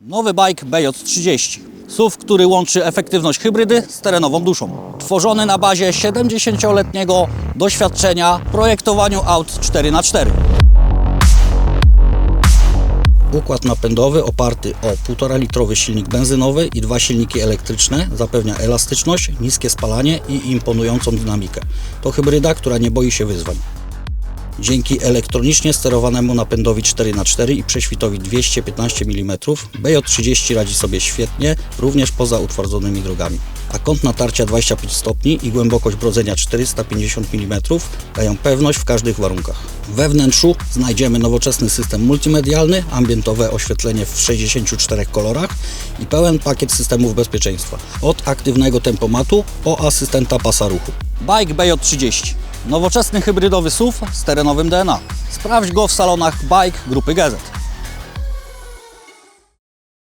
Nowy bike BJ30. SUV, który łączy efektywność hybrydy z terenową duszą. Tworzony na bazie 70-letniego doświadczenia w projektowaniu aut 4x4. Układ napędowy oparty o 1,5 litrowy silnik benzynowy i dwa silniki elektryczne zapewnia elastyczność, niskie spalanie i imponującą dynamikę. To hybryda, która nie boi się wyzwań. Dzięki elektronicznie sterowanemu napędowi 4x4 i prześwitowi 215 mm BJ30 radzi sobie świetnie, również poza utwardzonymi drogami. A kąt natarcia 25 stopni i głębokość brodzenia 450 mm dają pewność w każdych warunkach. We wnętrzu znajdziemy nowoczesny system multimedialny, ambientowe oświetlenie w 64 kolorach i pełen pakiet systemów bezpieczeństwa. Od aktywnego tempomatu po asystenta pasa ruchu. Bike BJ30. Nowoczesny hybrydowy SUV z terenowym DNA. Sprawdź go w salonach Bike grupy Gazet.